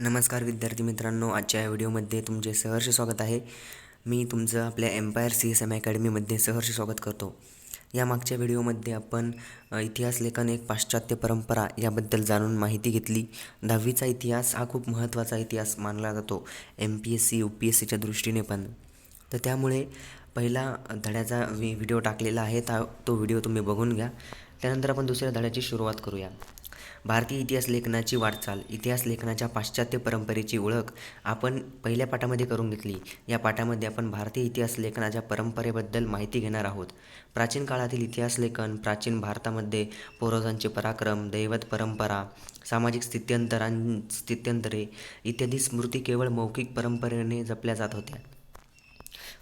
नमस्कार विद्यार्थी मित्रांनो आजच्या या व्हिडिओमध्ये तुमचे सहर्ष स्वागत आहे. मी तुमचं आपल्या एम्पायर सी एस एम अकॅडमीमध्ये सहर्ष स्वागत करतो. या मागच्या व्हिडिओमध्ये आपण इतिहास लेखन एक पाश्चात्य परंपरा याबद्दल जाणून माहिती घेतली. दहावीचा इतिहास हा खूप महत्त्वाचा इतिहास मानला जातो M P S C U P S सीच्या दृष्टीने पण. तर त्यामुळे पहिला धड्याचा मी व्हिडिओ टाकलेला आहे ता तो व्हिडिओ तुम्ही बघून घ्या. त्यानंतर आपण दुसऱ्या धड्याची सुरुवात करूया. भारतीय इतिहास लेखनाची वाटचाल इतिहास लेखनाच्या पाश्चात्य परंपरेची ओळख आपण पहिल्या पाठामध्ये करून घेतली. या पाठामध्ये आपण भारतीय इतिहास लेखनाच्या परंपरेबद्दल माहिती घेणार आहोत. प्राचीन काळातील इतिहास लेखन प्राचीन भारतामध्ये पूर्वजांचे पराक्रम दैवत परंपरा सामाजिक स्थित्यंतरां स्थित्यंतरे इत्यादी स्मृती केवळ मौखिक परंपरेने जपल्या जात होत्या.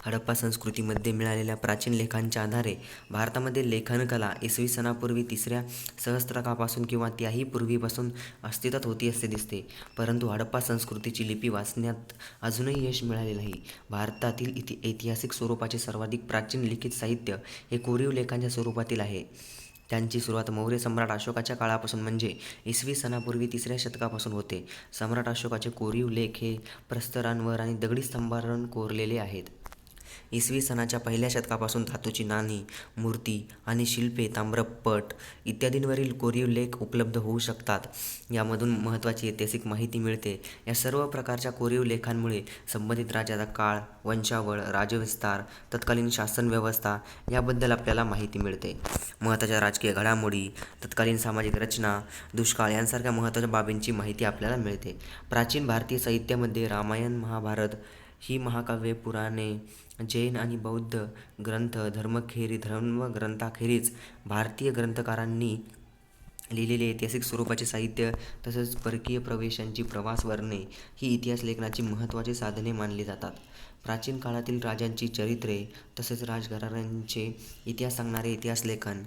हडप्पा संस्कृतीमध्ये मिळालेल्या प्राचीन लेखांच्या आधारे भारतामध्ये लेखनकला इसवी सणापूर्वी तिसऱ्या सहस्त्रकापासून किंवा त्याही पूर्वीपासून अस्तित्वात होती असे दिसते. परंतु हडप्पा संस्कृतीची लिपी वाचण्यात अजूनही यश मिळाले नाही. भारतातील इति ऐतिहासिक स्वरूपाचे सर्वाधिक प्राचीन लिखित साहित्य हे कोरीव लेखांच्या स्वरूपातील आहे. त्यांची सुरुवात मौर्य सम्राट अशोकाच्या काळापासून म्हणजे इसवी सणापूर्वी तिसऱ्या शतकापासून होते. सम्राट अशोकाचे कोरीव लेख हे प्रस्तरांवर आणि दगडी स्तंभांवर कोरलेले आहेत. इसवी सणाच्या पहिल्या शतकापासून धातूची नाणी मूर्ती आणि शिल्पे ताम्रपट इत्यादींवरील कोरीव लेख उपलब्ध होऊ शकतात. यामधून महत्त्वाची ऐतिहासिक माहिती मिळते. या सर्व प्रकारच्या कोरीव लेखांमुळे संबंधित राज्याचा काळ वंशावळ राजविस्तार तत्कालीन शासन व्यवस्था याबद्दल आपल्याला माहिती मिळते. महत्त्वाच्या राजकीय घडामोडी तत्कालीन सामाजिक रचना दुष्काळ यांसारख्या महत्त्वाच्या बाबींची माहिती आपल्याला मिळते. प्राचीन भारतीय साहित्यामध्ये रामायण महाभारत ही महाकाव्ये पुराणे जैन आणि बौद्ध ग्रंथ धर्मखेरी धर्मग्रंथाखेरीज भारतीय ग्रंथकारांनी लिहिलेले ऐतिहासिक स्वरूपाचे साहित्य तसेच परकीय प्रवेशांची प्रवास वर्णे ही इतिहास लेखनाची महत्त्वाची साधने मानली जातात. प्राचीन काळातील राजांची चरित्रे तसेच राजघराण्यांचे इतिहास सांगणारे इतिहास लेखन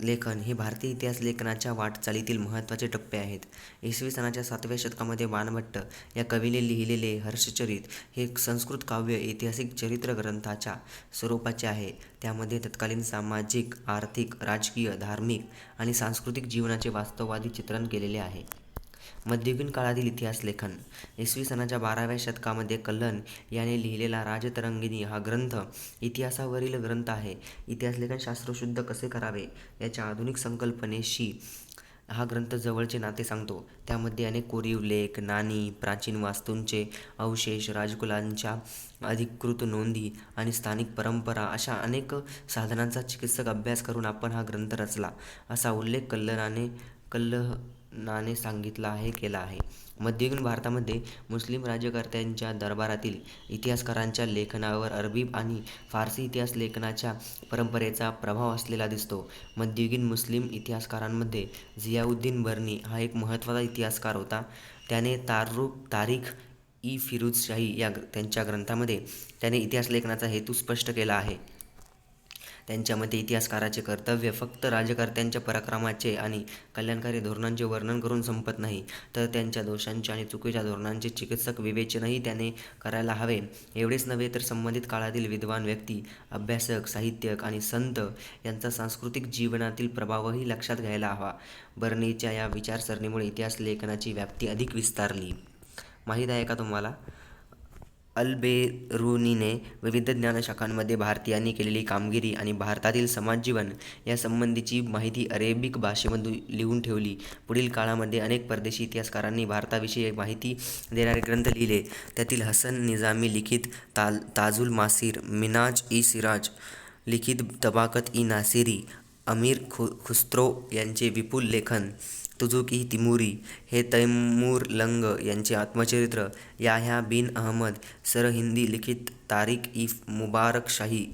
लेखन हे भारतीय इतिहास लेखनाच्या वाटचालीतील महत्त्वाचे टप्पे आहेत. इसवी सणाच्या सातव्या शतकामध्ये बाणभट्ट या कवीने लिहिलेले हर्षचरित हे संस्कृत काव्य ऐतिहासिक चरित्र ग्रंथाच्या स्वरूपाचे आहे. त्यामध्ये तत्कालीन सामाजिक आर्थिक राजकीय धार्मिक आणि सांस्कृतिक जीवनाचे वास्तववादी चित्रण केलेले आहे. मध्ययुगीन काळातील इतिहास लेखन. इसवी सणाच्या बाराव्या शतकामध्ये कल्लन याने लिहिलेला राजतरंगिणी हा ग्रंथ इतिहासावरील ग्रंथ आहे. इतिहास लेखन शास्त्रशुद्ध कसे करावे याच्या आधुनिक संकल्पनेशी हा ग्रंथ जवळचे नाते सांगतो. त्यामध्ये अनेक कोरीव लेख नाणी प्राचीन वास्तूंचे अवशेष राजकुलांच्या अधिकृत नोंदी आणि स्थानिक परंपरा अशा अनेक साधनांचा चिकित्सक अभ्यास करून आपण हा ग्रंथ रचला. असा उल्लेख कल्लराने नाने सांगितला आहे केला आहे. मध्ययुगीन भारतामध्ये मुस्लिम राज्यकर्त्यांच्या दरबारातील इतिहासकारांच्या लेखनावर अरबी आणि फारसी इतिहास लेखनाच्या परंपरेचा प्रभाव असलेला दिसतो. मध्ययुगीन मुस्लिम इतिहासकारांमध्ये झियाउद्दीन बर्नी हा एक महत्त्वाचा इतिहासकार होता. त्याने तारुख तारीख ई फिरूजशाही या त्यांच्या ग्रंथामध्ये त्याने इतिहास लेखनाचा हेतू स्पष्ट केला आहे. त्यांच्या मते इतिहासकाराचे कर्तव्य फक्त राजकर्त्यांच्या पराक्रमाचे आणि कल्याणकारी धोरणांचे वर्णन करून संपत नाही. तर त्यांच्या दोषांचे आणि चुकीच्या धोरणांचे चिकित्सक विवेचनही त्याने करायला हवे. एवढेच नव्हे तर संबंधित काळातील विद्वान व्यक्ती अभ्यासक साहित्यक आणि संत यांचा सांस्कृतिक जीवनातील प्रभावही लक्षात घ्यायला हवा. बर्नीच्या या विचारसरणीमुळे इतिहास लेखनाची व्याप्ती अधिक विस्तारली. माहीत आहे का तुम्हाला? अल्बेरुनीने विविध ज्ञानशाखांमध्ये भारतीयांनी केलेली कामगिरी आणि भारतातील समाजजीवन यासंबंधीची माहिती अरेबिक भाषेमधून लिहून ठेवली. पुढील काळामध्ये अनेक परदेशी इतिहासकारांनी भारताविषयी माहिती देणारे ग्रंथ लिहिले. त्यातील हसन निजामी लिखित ताल ताजुल मासिर मिनाज ई सिराज लिखित तबाकत ई नासिरी अमीर खु खुस्रो यांचे विपुल लेखन तुझुकी तिमुरी हे तैमूरलंग यांचे आत्मचरित्र. याह्या बिन अहमद सरहिंदी लिखित तारिक इफ मुबारकशाही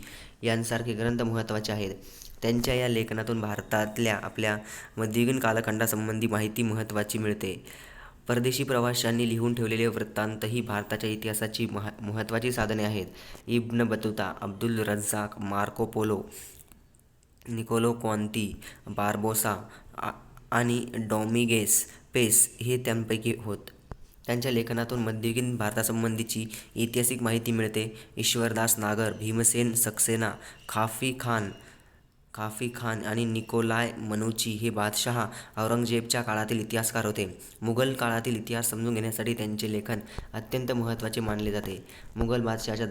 यांसारखे ग्रंथ महत्त्वाचे आहेत. त्यांच्या या लेखनातून भारतातल्या आपल्या मध्ययुगीन कालखंडासंबंधी माहिती महत्त्वाची मिळते. परदेशी प्रवाशांनी लिहून ठेवलेले वृत्तांतही भारताच्या इतिहासाची मह महत्त्वाची साधने आहेत. Ibn Battuta Abdul Razzaq Marco Polo Niccolo Conti Barbosa आ आणि डॉमिगेस पेस हे त्यांपैकी होत. त्यांच्या लेखनातून मध्ययुगीन भारतासंबंधीची ऐतिहासिक माहिती मिळते. ईश्वरदास नागर भीमसेन सक्सेना खाफी खान काफी खान आणि निकोलाय मनुची हे बादशहा औरंगजेबच्या काळातील इतिहासकार होते. मुघल काळातील इतिहास समजून घेण्यासाठी त्यांचे लेखन अत्यंत महत्त्वाचे मानले जाते. मुघल बादशहाच्या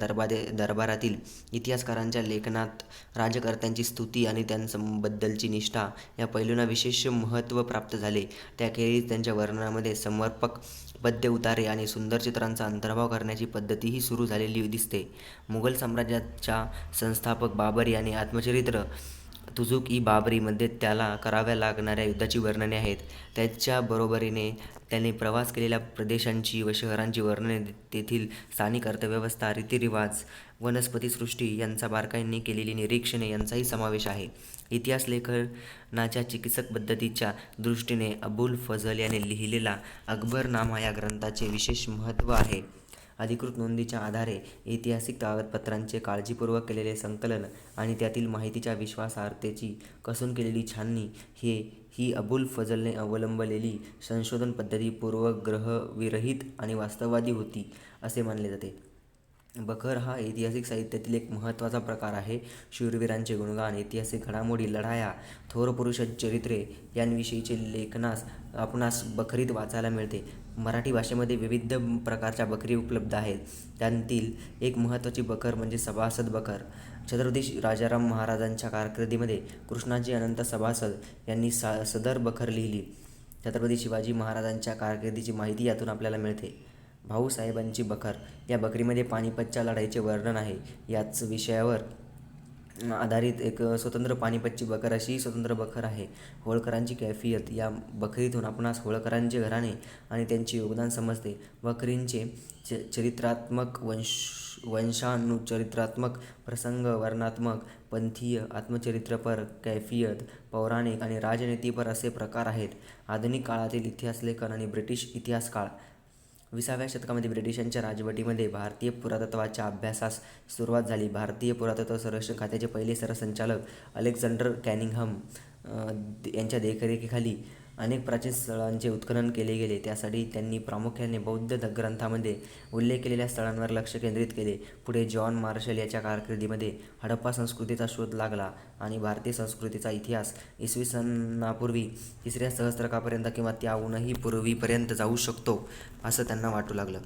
दरबारातील इतिहासकारांच्या लेखनात राजकर्त्यांची स्तुती आणि त्यांबद्दलची निष्ठा या पैलूंना विशेष महत्त्व प्राप्त झाले. त्याखेरीज त्यांच्या वर्णनामध्ये समर्पक पद्य उतारे आणि सुंदर चित्रांचा अंतर्भाव करण्याची पद्धतीही सुरू झालेली दिसते. मुघल साम्राज्याच्या संस्थापक बाबर याने आत्मचरित्र तुझुक ई बाबरीमध्ये त्याला कराव्या लागणाऱ्या युद्धाची वर्णने आहेत. त्याच्या बरोबरीने त्याने प्रवास केलेल्या प्रदेशांची व शहरांची वर्णने, तेथील स्थानिक अर्थव्यवस्था, रीतिरिवाज, वनस्पतीसृष्टी यांचा बारकाईने केलेली निरीक्षणे यांचाही समावेश आहे. इतिहास लेखनाच्या चिकित्सक पद्धतीच्या दृष्टीने अबुल फझल याने लिहिलेला अकबरनामा या ग्रंथाचे विशेष महत्त्व आहे. अधिकृत नोंदीच्या आधारे ऐतिहासिक कागदपत्रांचे काळजीपूर्वक केलेले संकलन आणि त्यातील माहितीच्या विश्वासार्हतेची कसून केलेली छाननी हे ही अबुल फजलने अवलंबलेली संशोधन पद्धती पूर्वग्रहविरहित आणि वास्तववादी होती, असे मानले जाते. बखर हा ऐतिहासिक साहित्यातील एक महत्त्वाचा प्रकार आहे. शूरवीरांचे गुणगान, ऐतिहासिक घडामोडी, लढाया, थोर पुरुष चरित्रे यांविषयीचे लेखनास आपणास बखरीत वाचायला मिळते. मराठी भाषेमध्ये विविध प्रकारच्या बकरी उपलब्ध आहेत. त्यांतील एक महत्त्वाची बखर म्हणजे सभासद बखर. छत्रपती राजाराम महाराजांच्या कारकिर्दीमध्ये कृष्णाजी अनंत सभासद यांनी सदर बखर लिहिली. छत्रपती शिवाजी महाराजांच्या कारकिर्दीची माहिती यातून आपल्याला मिळते. भाऊसाहेबांची बखर या बकरीमध्ये पानिपतच्या लढाईचे वर्णन आहे. याच विषयावर आधारित एक स्वतंत्र पानिपतची बखर अशी स्वतंत्र बखर आहे. होळकरांची कैफियत या बखरीतून आपणास होळकरांचे घराणे आणि त्यांचे योगदान समजते. बखरीचे चरित्रात्मक, वंश वंशानुचरित्रात्मक, प्रसंग वर्णनात्मक, पंथीय, आत्मचरित्रपर, कैफियत, पौराणिक आणि राजनीतीपर असे प्रकार आहेत. आधुनिक काळातील इतिहास लेखन आणि ब्रिटिश इतिहासकाळ विसाव्या शतकामध्ये ब्रिटिशांच्या राजवटीमध्ये भारतीय पुरातत्वाच्या अभ्यासास सुरुवात झाली. भारतीय पुरातत्व संरक्षण खात्याचे पहिले सरसंचालक अलेक्झांडर कॅनिंगहम यांच्या देखरेखीखाली अनेक प्राचीन स्थळांचे उत्खनन केले गेले. त्यासाठी त्यांनी प्रामुख्याने बौद्ध ग्रंथामध्ये उल्लेख केलेल्या स्थळांवर लक्ष केंद्रित केले. पुढे जॉन मार्शल याच्या कारकिर्दीमध्ये हडप्पा संस्कृतीचा शोध लागला आणि भारतीय संस्कृतीचा इतिहास इसवी सनापूर्वी तिसऱ्या सहस्त्रकापर्यंत किंवा त्याहूनही पूर्वीपर्यंत जाऊ शकतो, असं त्यांना वाटू लागलं.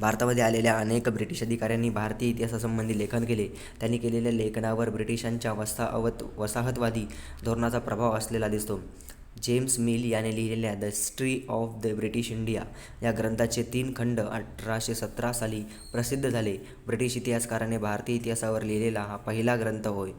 भारतामध्ये आलेल्या अनेक ब्रिटिश अधिकाऱ्यांनी भारतीय इतिहासासंबंधी लेखन केले. त्यांनी केलेल्या लेखनावर ब्रिटिशांच्या वसाहतवादी धोरणाचा प्रभाव असलेला दिसतो. जेम्स मिल याने लिहिलेल्या the history of the British India या ग्रंथाचे तीन खंड अठराशे सतरा साली प्रसिद्ध झाले. ब्रिटिश इतिहासकाराने भारतीय इतिहासावर लिहिलेला हा पहिला ग्रंथ होय.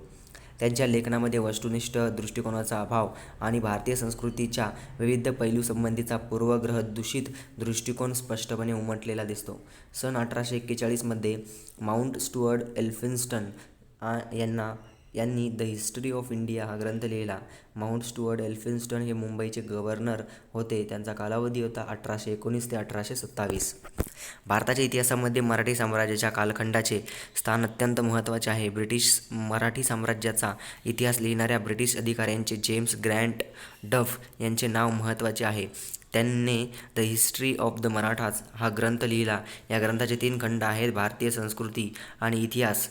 त्यांच्या लेखनामध्ये वस्तुनिष्ठ दृष्टिकोनाचा अभाव आणि भारतीय संस्कृतीच्या विविध पैलूसंबंधीचा पूर्वग्रह दूषित दृष्टिकोन स्पष्टपणे उमटलेला दिसतो. सन अठराशे एक्केचाळीसमध्ये माउंट स्टुअर्ड एल्फिन्स्टन यांना यांनी द हिस्ट्री ऑफ इंडिया हा ग्रंथ लिहिला. माउंट स्टुअर्ड एल्फिन्स्टन हे मुंबईचे गव्हर्नर होते. त्यांचा कालावधी होता अठराशे एकोणीस ते अठराशे सत्तावीस. भारताच्या इतिहासामध्ये मराठी साम्राज्याच्या कालखंडाचे स्थान अत्यंत महत्त्वाचे आहे. ब्रिटिश मराठी साम्राज्याचा इतिहास लिहिणाऱ्या ब्रिटिश अधिकाऱ्यांचे जेम्स ग्रँट डफ यांचे नाव महत्त्वाचे आहे. त्यांनी the history of the Marathas हा ग्रंथ लिहिला. या ग्रंथाचे तीन खंड आहेत. भारतीय संस्कृती आणि इतिहास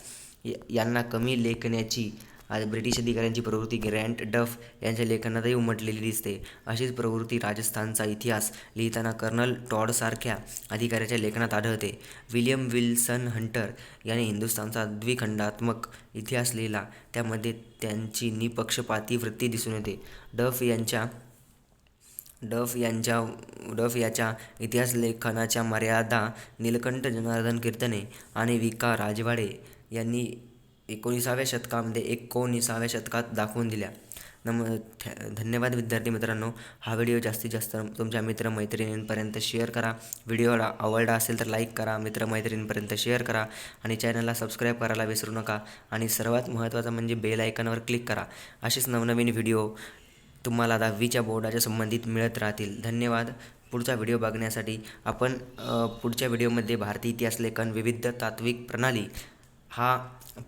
यांना कमी लेखण्याची ब्रिटिश अधिकाऱ्यांची प्रवृत्ती ग्रँट डफ यांच्या लेखनातही उमटलेली दिसते. अशीच प्रवृत्ती राजस्थानचा इतिहास लिहिताना कर्नल टॉडसारख्या अधिकाऱ्याच्या लेखनात आढळते. विलियम विल्सन हंटर याने हिंदुस्थानचा द्विखंडात्मक इतिहास लिहिला. त्यामध्ये त्यांची निःपक्षपाती वृत्ती दिसून येते. डफ यांच्या डफ यांच्या डफ याच्या इतिहासलेखनाच्या मर्यादा नीलकंठ जनार्दन कीर्तने आणि विका राजवाडे यांनी एकोणिसाव्या शतकात दाखवून दिल्या. नम धन्यवाद विद्यार्थी मित्रांनो, हा व्हिडिओ जास्तीत जास्त तुमच्या मित्र-मैत्रिणींपर्यंत शेअर करा. व्हिडिओला आवडला असेल तर लाईक करा, मित्रमैत्रिणींपर्यंत शेअर करा आणि चॅनलला सबस्क्राईब करायला विसरू नका आणि सर्वात महत्त्वाचं म्हणजे बेल आयकॉनवर क्लिक करा. असेच नवनवीन व्हिडिओ तुम्हाला दहावीच्या बोर्डाच्या संबंधित मिळत राहतील. धन्यवाद. पुढचा व्हिडिओ बघण्यासाठी आपण पुढच्या व्हिडिओमध्ये भारतीय इतिहास लेखन विविध तात्विक प्रणाली हा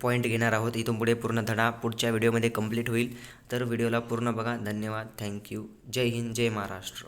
पॉईंट घेणार आहोत. इथून पुढे पूर्ण धडा पुढच्या व्हिडिओमध्ये कंप्लीट होईल. तर व्हिडिओला पूर्ण बघा. धन्यवाद. Thank you Jai Hind. Jai Maharashtra.